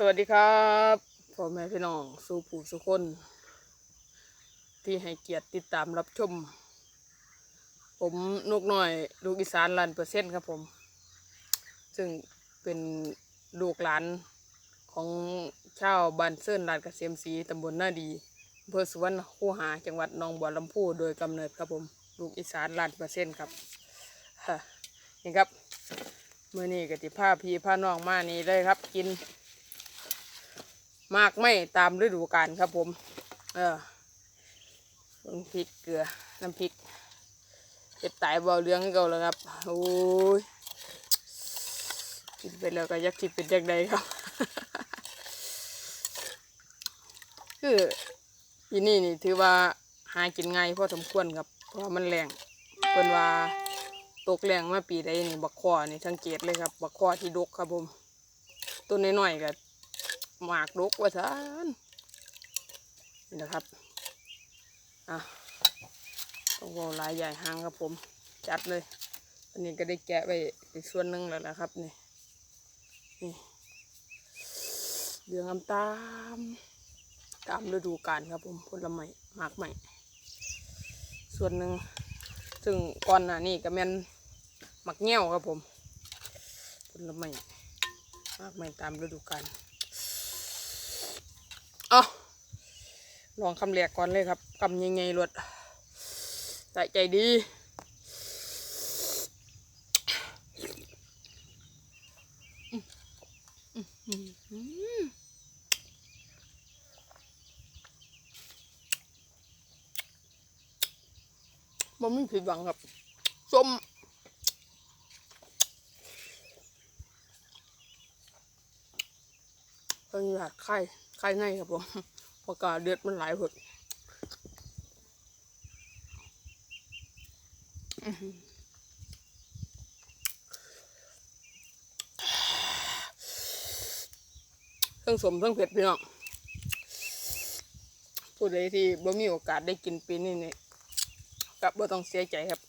สวัสดีครับพ่อแม่พี่น้องสู่ผู้สุคน ที่ให้เกียรติติดตามรับชม ผมนกน้อยลูกอีสานล้านเปอร์เซ็นต์ครับผม ซึ่งเป็นลูกหลานของชาวบ้านเซิร์นลาดเกษมศรีตำบลหน้าดีอำเภอสุวรรณคูหาจังหวัดหนองบัวลำพูโดยกำเนิดครับผม ลูกอีสานล้านเปอร์เซ็นต์ครับนี่ครับเมื่อนี้กติผ้าพี่ผ้าน้องมานี่เลยครับกิน มากไม่ตามฤดูกาลครับผม เออน้ำพริกเกลือ น้ำพริกเห็ดตายเบาเลี้ยงเก่าแล้วครับ โอ้ย กินไปแล้วก็อยักคิดเป็นจังใดครับ คือปีนี้นี่ถือว่าหากินง่ายพอสมควรครับ เพราะมันแรงเพิ่นว่าตกแรงมาปีใดนี่บักคอนี่สังเกตเลยครับ บักคอที่ดกครับผม ต้นน้อยๆก็ หมากลุกว่าซานนี่นะครับ อะต้องวอลายใหญ่หางครับผม จัดเลย อันนี้ก็ได้แกะไปอีกส่วนหนึ่งแล้วนะครับนี่นี่เดืองตาลตามฤดูกาลครับผมผลไม้หมากใหม่ ส่วนหนึ่งซึ่งก่อนหน้านี้ก็แม่นหมักเงี้ยวครับผมผลไม้หมากใหม่ตามฤดูกาล เอาลองคำแรกก่อนเลยครับคำยังไงรวดใจใจดีบ่มีผิดหวังครับส้มเพิ่งอยากไข่ ไข่ในครับผมปากกาเดือดมันหลายผดอื้อหือทั้งสมทั้งเผ็ดพี่น้องผู้ใดที่บ่มีโอกาสได้กินปีนี้นี่กับบ่ต้องเสียใจครับ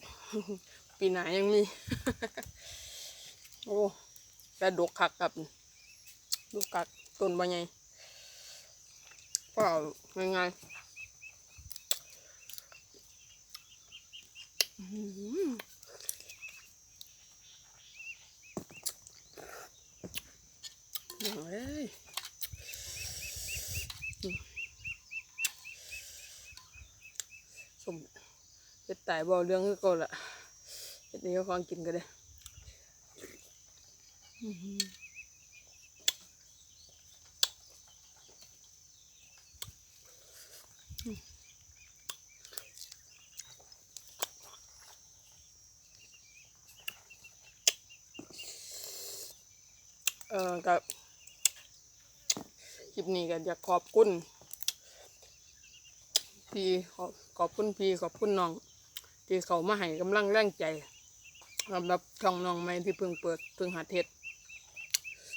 ปีหน้ายังมี โอ้แต่ดกคักครับดกคักต้นบ่ใหญ่ เอาง่ายๆอื้อหือเดี๋ยวเอ้ยสมเป็ดตายบ่เรื่องก่าละเป็ดนี้ก็ฟังกินก็ได้อื้อ อเอ่อกับคลิปนี้ก็อยากขอบคุณพี่ขอบขอบคุณพี่ขอบคุณน้อง ที่เขามาให้กำลังแรงใจสำหรับช่องน้องใหม่ที่เพิ่งเปิดเพิ่งหาเทศ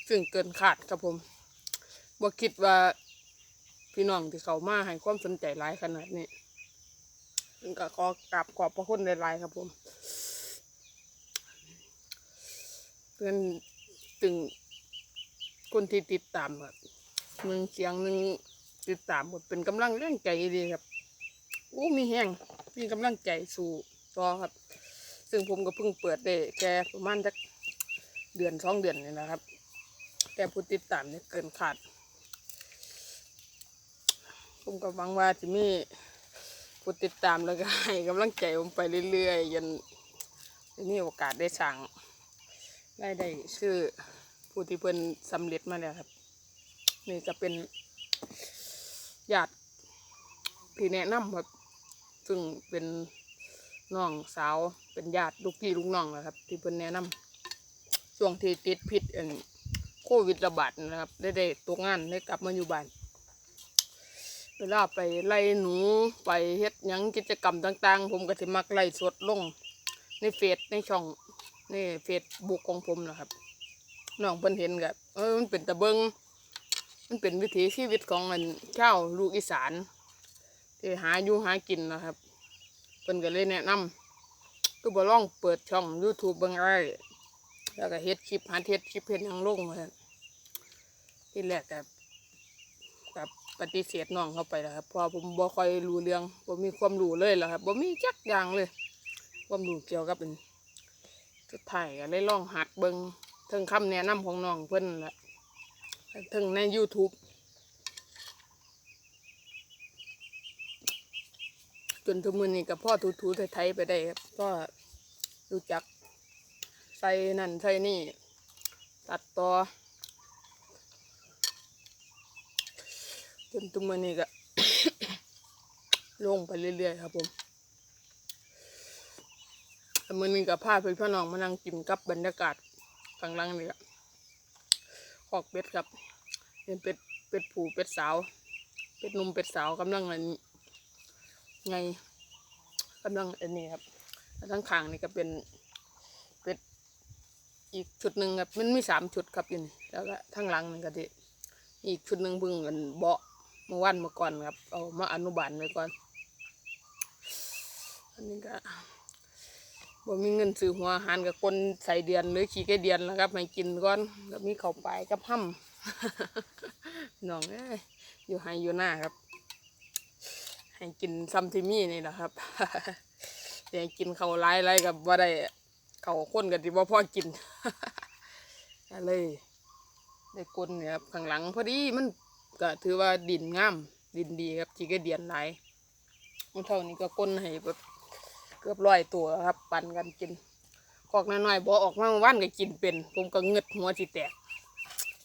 ซึ่งเกินขาดครับผมบ่คิดว่าพี่น้องที่เขามาให้ความสนใจหลายขนาดนี้ซึ่งก็ขอกราบขอบพระคุณหลายๆครับผมเพื่อนถึง คนที่ติดตามแบบหนึ่งเสียงหนึ่งติดตามแบบเป็นกำลังแรงใจดีครับโอ้มีแห้งมีกำลังใจสู่ต่อครับ ซึ่งผมก็เพิ่งเปิดได้แค่ประมาณสักเดือนสองเดือนนี่นะครับ แต่ผู้ติดตามเนี่ยเกินขาด ผมก็หวังว่าจะมีผู้ติดตามแล้วก็ให้กำลังใจผมไปเรื่อยๆยันจะมีโอกาสได้สั่งได้ได้ชื่อ ผู้ที่เพิ่นสำเร็จมาแล้วครับ นี่ก็เป็นญาติที่แนะนำครับ ซึ่งเป็นน้องสาวเป็นญาติลูกพี่ลูกน้องนะครับ ที่เพิ่นแนะนำช่วงที่ติดพิษอันโควิดระบาดนะครับ ได้ได้ตกงานได้กลับมาอยู่บ้านเวลาไปไล่หนูไปเฮ็ดยังกิจกรรมต่าง ๆ ผมก็สิมักไล่สดลง ในเฟซในช่องในเฟซบุ๊กของผมนะครับ น้องเพิ่นเห็นกับเออมันเป็นตะเบิงมันเป็นวิถีชีวิตของมันชาลูกอีสานที่หาอยู่หากินนะครับเพิ่นก็เลยแนะนำก็บ่ลองเปิดช่อง YouTube เบิ่งอะไรแล้วก็เฮ็ดคลิปหาเฮ็ดคลิปเฮ็ดหยังลงมาที่ที่แรกกับกับปฏิเสธน้องเข้าไปแล้วครับพอผมบ่ค่อยรู้เรื่องผมมีความรู้เลยแหละครับบ่มีจักอย่างเลย ความรู้เกี่ยวกับเป็นสุดท้ายก็เลยลองหัดเบิง ถึงคำแนะนำของน้องเพิ่นแหละถึงใน YouTube จนทุกมือนี้กับพ่อทูๆไทยๆไปได้ครับก็รู้จักใส่นั่นใส่นี่ ตัดต่อจนทุกมือนี้ก็ ลงไปเรื่อยๆครับผมแต่มือนี้กับพาพี่อนพ่อน้องมานั่งกินกับบรรยากาศ ข้างล่างนี่ก็ออกเป็ดครับเป็นเป็ดเป็ดผูเป็ดสาว เป็ดนุ่มเป็ดสาวกำลังอันไงกำลังอันนี้ครับแล้วทั้งข้างนี่ก็เป็นเป็ดอีกชุดหนึ่งครับมันมีสามชุดครับอยู่นี่แล้วก็ทั้งหลังนี่ก็ที่อีกชุดหนึ่งเพิ่งกันเบาะเมื่อวันเมื่อก่อนครับ เอามาอนุบาลไว้ก่อน อันนี้ก็ บ่มีเงินซื้อหัวอาหารกับคนใส่เดือนหรือขี้ไก่เดือนแล้วครับให้กินก่อนก็มีข้าวปลายกับห้ำน้องเอ้ยอยู่ให้อยู่หน้าครับ ให้กินซัมทิมี่นี่แหละครับแต่ให้กินเขาวหลายไรกับว่าได้เขาวข้นกันที่ว่าพ่อกินก็เลยได้กลนเนี่ยครับข้างหลังพอดีมันก็ถือว่าดินงาม ดินดีครับจีก็เดียนหลมันเท่านี้ก็ก้นให้แบบ เกือบร้อยตัวครับ ปั่นกันกินกอกน้อยๆบอออกมาวันก็กินเป็น ผมก็เงึดหัวจิแตก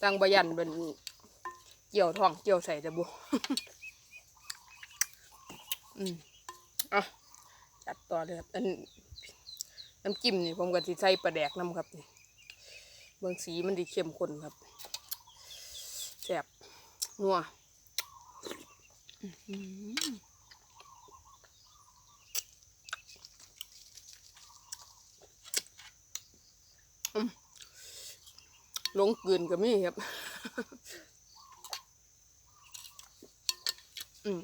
ตั้งบยันเป็นเกี่ยวท้องเกี่ยวใส่แต่บุอืมอะจัดต่อเลยครับอันน้ำจิ้มนี่ผมก็สิใส่ปลาแดกน้ำครับนี่เบางสีมันดีเข้มข้นครับแซ่บนัวอื้อหืออืม ลงกลืนก็มีครับ อืม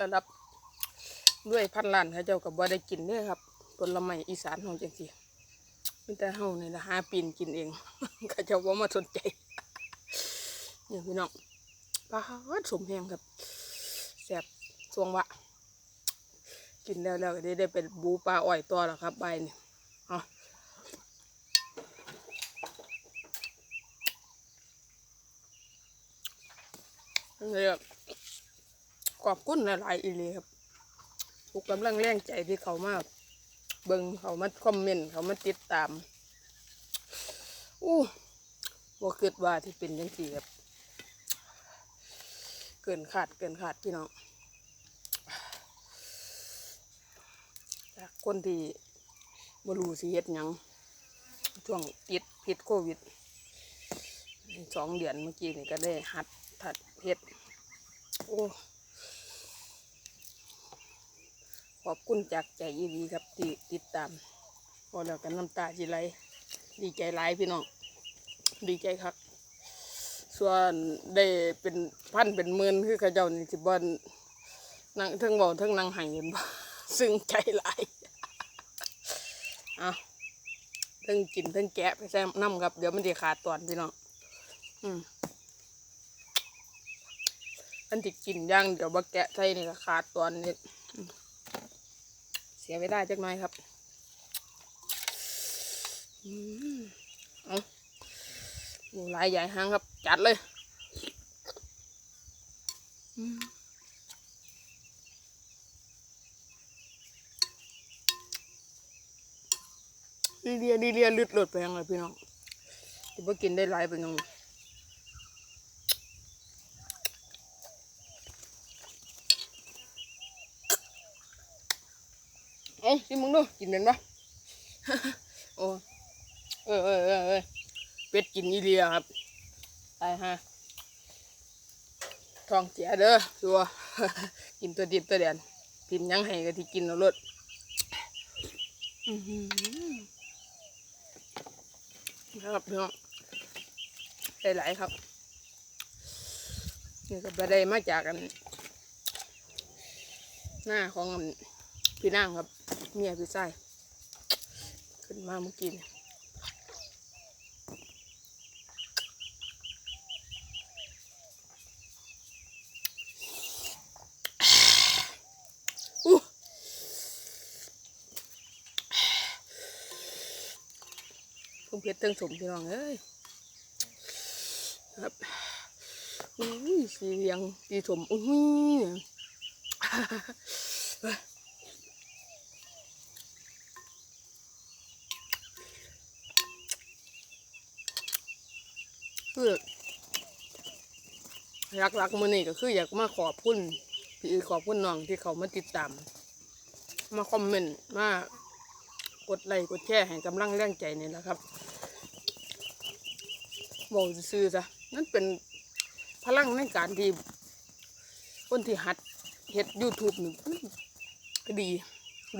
ระดับด้วยพันล้านเขาเจ้ากับบ่ได้กินเด้อครับผลไม้อีสานของจังซี่มีแต่เฮานี่ละหาปีนกินเองเขาเจ้าบ่ามาสนใจนี่พี่น้องปลาสมแหงครับแซ่บสวงวะกินแล้วแล้วก็ได้ได้เป็นบูปลาอ้อยต่อแล้วครับใบนี่เอ เลยขอบคุณหลายๆอีหลีครับทุกกำลังแรงใจที่เขามาเบิงเขามาคอมเมนต์เขามาติดตามอู้บ่คิดว่าที่เป็นจังซี่ครับเกินขาดเกินขาดพี่น้องจากคนที่บ่รู้สิเฮ็ดหยังช่วงติดพิษโควิดสองเดือนเมื่อกี้นี่ก็ได้หัดถัด เฮ็ดโอ้ขอบคุณจากใจยีดีครับที่ติดตามพอแล้วกันน้ำตาจิไหลดีใจหลายพี่น้องดีใจครับ ส่วนได้เป็นพันเป็นหมื่นคือขาเจ้านี่ที่บ้านนั่งทั้งบาเทั้งนั่งหายเงินบ่ซึ่งใจหลายอาเทั้งกินทั้งแกะไปแซมน้ำครับ เดี๋ยวมันจะขาดตอนพี่น้องอืม อันที่กินย่างเดี๋ยวบะแกะใส่นี่ก็ขาดตอนนี้เสียเวลาจักหน่อยครับอืมเอาหมูลายใหญ่ห้างครับ จัดเลยดีเลียดีเลียลืดหลดไปยังไงพี่น้องที่ว่ากินได้หลายเป็นยังไง เอ้ยที่มึงดูกินเป็นปะโอ้เออเออเออเออเป็ดกินอีเลียครับตายฮะท้องเสียเด้อชัวกินตัวดิบตัวเดียนกินหยังให้ก็ที่กินเอารสอื้อหือครับพี่น้องได้หลายครับนี่ก็ไปได้มาจากกัน หน้าของอันพี่นางครับ เมียพี่ใส่ขึ้นมาเมื่อกี้เพียรเติงสมพี่น้องเอ้ยครับอุ้ยสีเหลืองสีสมอุ้ย คือรักๆมือนี่ก็คืออยากมาขอบคุณพี่ขอบคุณน้องที่เขามาติดตาม มาคอมเมนต์มากดไลค์กดแชร์ให้กำลังแรงใจนี่แหละครับบอกซื่อๆจ้ะนั่นเป็นพลังในการที่คนที่หัดเฮ็ด YouTube นี่ก็ดี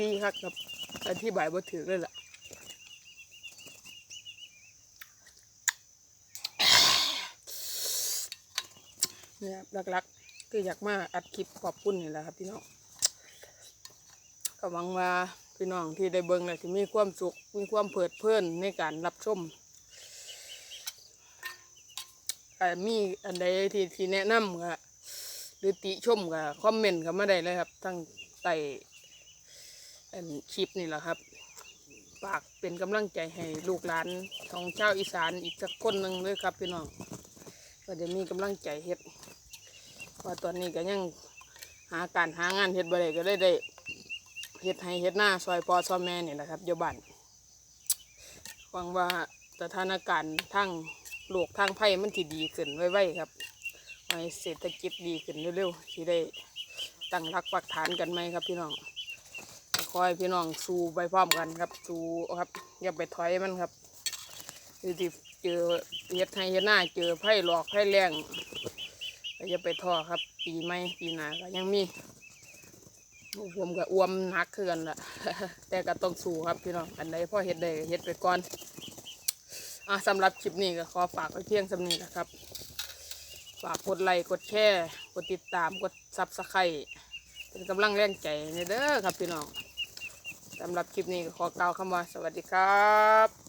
ดีครับครับอธิบายบ่ถือเลยล่ะ เนี่ยหลักๆคืออยากมาอัดคลิปขอบคุณนี่แหละครับพี่น้องก็หวังว่าพี่น้องที่ได้เบิ่งแล้วที่มีความสุขมีความเพลิดเพลินในการรับชมมีอันใดที่ที่แนะนำก็หรือติชมก็คอมเมนต์ก็มาได้เลยครับทั้งใต้อันคลิปนี่แหละครับฝากเป็นกำลังใจให้ลูกหลานของชาวอีสานอีกสักคนหนึ่งเลยครับพี่น้องก็จะมีกำลังใจเฮ็ด ว่าตอนนี้ก็ยังหาการหางานเฮ็ดบ่ได้ก็เลยได้เฮ็ดให้เฮ็ดหน้าซอยพอซอยแม่นี่แหละครับอยู่บ้านหวังว่าสถานการณ์ทางโลกทางไพ่มันสิดีขึ้นไวๆครับให้เศรษฐกิจดีขึ้นเร็วๆสิได้ตั้งรักปักฐานกันไหมครับพี่น้องก็ขอให้พี่น้องสู้ไปพร้อมกันครับสู้ครับอย่าไปถอยมันครับคือที่เจอเฮ็ดให้เฮ็ดหน้าเจอไผ่หลอกไผ่แรง ก็จะไปท่อครับ ปีใหม่ปีหน้าก็ยังมีผมก็อ้วมนักคือกันละแต่ก็ต้องสู้ครับพี่น้องอันใดพ่อเฮ็ดได้เฮ็ดไปก่อนอะสำหรับคลิปนี้ก็ขอฝากไว้เพียงสำนี้นะครับ ฝากกดไลค์กดแชร์กดติดตามกดซับสไครต์เป็นกำลังแรงใจในเด้อครับพี่น้องสำหรับคลิปนี้ก็ขอกล่าวคำว่าสวัสดีครับ